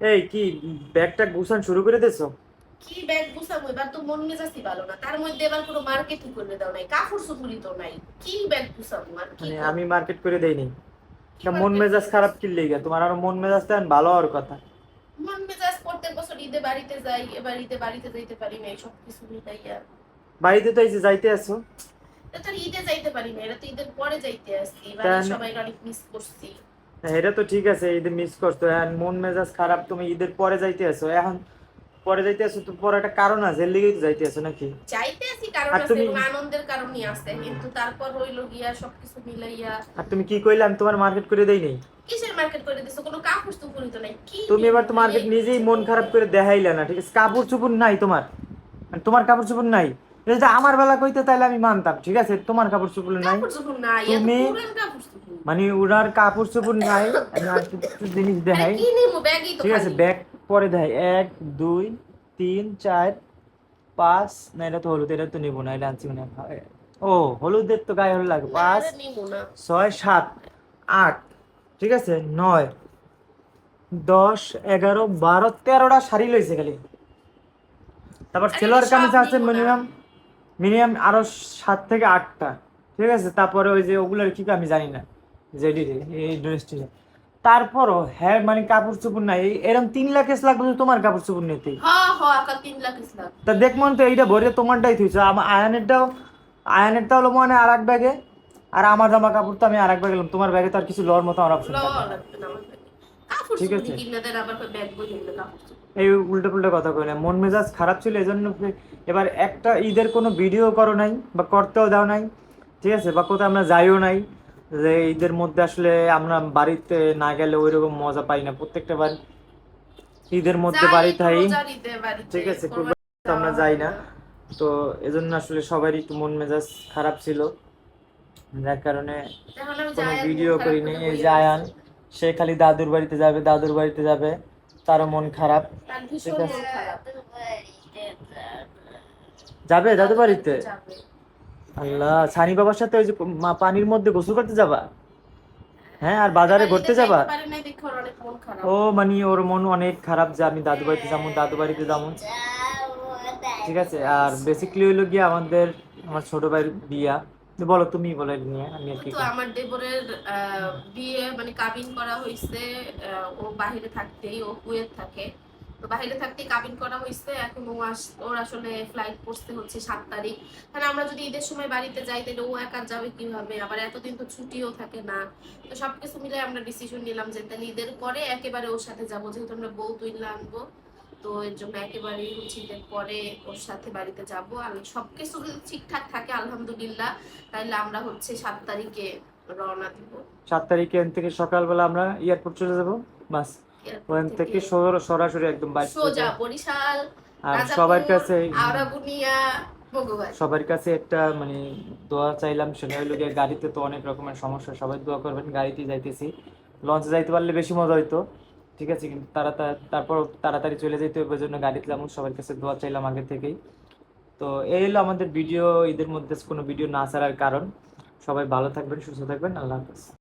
এই কি ব্যাগটা গুছান শুরু করে দিছো? কি ব্যাগ গুছাবো? এবার তো মন মেজাজই ভালো না। তার মধ্যে এবার কোনো মার্কেটিং করে দাও নাই কাপড় চুপুরি তো নাই। কি ব্যাগ গুছাবো? আর কি মানে আমি মার্কেট করে দেইনি। কি তা মন মেজাজ খারাপ কি লেগে? তোমার আরও মন মেজাজ তেমন ভালো হওয়ার কথা। মন মেজাজ প্রত্যেক বছর ঈদে বাড়িতে যাই এবার ঈদে বাড়িতে যাইতে পারি না সব কিছু মিলাইয়া। বাড়িতে তো এই যে যাইতে আছো। তো আর ঈদে যাইতে পারি না এটা তো ঈদের পরে যাইতে আসছি। এবার সবাই অনেক মিস করছি। এটা তো ঠিক আছে ঈদে মিস করছ এখন মন মেজাজ খারাপ তুমি ঈদের পরে যাইতে আছো এখন পরে যাইতে আছো তো পরে একটা কারণ আছে এর লেগেই তো যাইতে আছো নাকি? চাইতে আছি কারণ আছে তুমি- এবং আনন্দের কারণই আছে কিন্তু তারপর হইল গিয়া সবকিছু মিলাইয়া আর তুমি কি কইলে আমি তোমার মার্কেট করে দেই নাই? কিসের মার্কেট করে দিছো? কোনো কাপড় চুপুরি তো নাই কি তুমি এবার তো মার্কেট নিজেই মন খারাপ করে দেখাইলে না ঠিক আছে? কাপড় চোপড় নাই তোমার? মানে তোমার কাপড় চোপড় নাই? এটা যদি আমার বেলা কইতে তাহলে আমি মানতাম ঠিক আছে? তোমার কাপড় চোপড় নাই। কাপড় চোপড় নাই তুমি- মানে ওনার কাপড় চোপড় নাই আমি আর কিছু জিনিস আরে দেখাই। কি নিমু? ব্যাগই তো ঠিক আছে ব্যাগ পরে দেখাই। এক দুই তিন চার পাঁচ না এটা তো হলুদ এটা তো নিবো না এটা আনছি মানে ও হলুদের তো গায়ে হলুদ লাগে। পাঁচ ছয় সাত আট ঠিক আছে নয় দশ এগারো বারো তেরোটা শাড়ি লইছে খালি। তারপর সেলোয়ার কামিজ আছে মিনিমাম মিনিমাম আরও সাত থেকে আটটা। ঠিক আছে তারপরে ওই যে ওগুলোর কি আমি জানি না। জেডি এই ড্রেসটি তারপরও হ্যাঁ মানে কাপড় চোপড় নাই এরকম তিন লাখ এস লাগবে তোমার কাপড় চোপড় নিতে। তা দেখ মন তো এইটা ভরে তোমারটাই থুইছো। আমার আয়নেরটাও আয়নেরটা হলো মানে আর এক ব্যাগে। আর আমার জামা কাপড় তো আমি আর এক ব্যাগে গেলাম তোমার ব্যাগে তো আর কিছু লওয়ার মতো আমার অপশন ঠিক আছে। এই উল্টো পুল্টো কথা কই না। মন মেজাজ খারাপ ছিল এই জন্য এবার একটা ঈদের কোনো ভিডিও করো নাই বা করতেও দাও নাই ঠিক আছে? বা কোথাও আমরা যাইও নাই যে ঈদের মধ্যে আসলে আমরা বাড়িতে না গেলে ওই রকম মজা পাই না। প্রত্যেকটা বার ঈদের মধ্যে বাড়ি থাই। ঠিক আছে, আমরা যাই না। তো এজন্য আসলে সবারই একটু মন মেজাজ খারাপ ছিল। যার কারণে কোনো ভিডিও করি নাই এই যে আয়ান সে খালি দাদুর বাড়িতে যাবে দাদুর বাড়িতে যাবে। তারও মন খারাপ। ঠিক আছে। যাবে দাদু বাড়িতে। আল্লাহ সানি বাবার সাথে ওই যে মা- পানির মধ্যে গোসল করতে যাবা? হ্যাঁ আর বাজারে ঘুরতে যাবা। ও মানে ওর মন অনেক খারাপ যে আমি দাদু বাড়িতে যাব দাদু বাড়িতে যাব। ঠিক আছে আর বেসিক্যালি হইল গিয়ে আমাদের আমার ছোট ভাইয়ের বিয়া। বলো তুমি বলো নিয়ে আমি আর কি তো আমার দেবরের বিয়ে মানে কাবিন করা হয়েছে ও বাহিরে থাকতেই ও কুয়েত থাকে। তো বাহিরে থাকতেই কাবিন করা হয়েছে এখন ও আস, ওর আসলে ফ্লাইট পড়তে হচ্ছে সাত তারিখ। কারণ আমরা যদি ঈদের সময় বাড়িতে যাই, তাহলে ও একা যাবে কীভাবে? আবার এতদিন তো ছুটিও থাকে না। তো সবকিছু মিলে আমরা ডিসিশন নিলাম যে তাহলে ঈদের পরে একেবারে ওর সাথে যাব। যেহেতু আমরা বউ তুইলা আনব, তো এর জন্য একেবারেই হচ্ছে ঈদের পরে ওর সাথে বাড়িতে যাব। আর সবকিছু যদি ঠিকঠাক থাকে, আলহামদুলিল্লাহ, তাহলে আমরা হচ্ছে সাত তারিখে রওনা দিব। সাত তারিখে থেকে সকালবেলা আমরা এয়ারপোর্ট চলে যাব, বাস। ওখান থেকে সরাসরি একদম সোজা বরিশাল আর সবার কাছে সবার কাছে একটা মানে দোয়া চাইলাম। সেটা হলো গিয়ে গাড়িতে তো অনেক রকমের সমস্যা সবাই দোয়া করবেন গাড়িতে যাইতেছি। লঞ্চে যাইতে পারলে বেশি মজা হইতো ঠিক আছে কিন্তু তারা তারপর তাড়াতাড়ি চলে যেতে হবে জন্য গাড়িতে যেমন সবার কাছে দোয়া চাইলাম আগে থেকেই। তো এই হলো আমাদের ভিডিও ঈদের মধ্যে কোনো ভিডিও না ছাড়ার কারণ। সবাই ভালো থাকবেন সুস্থ থাকবেন আল্লাহ হাফেজ।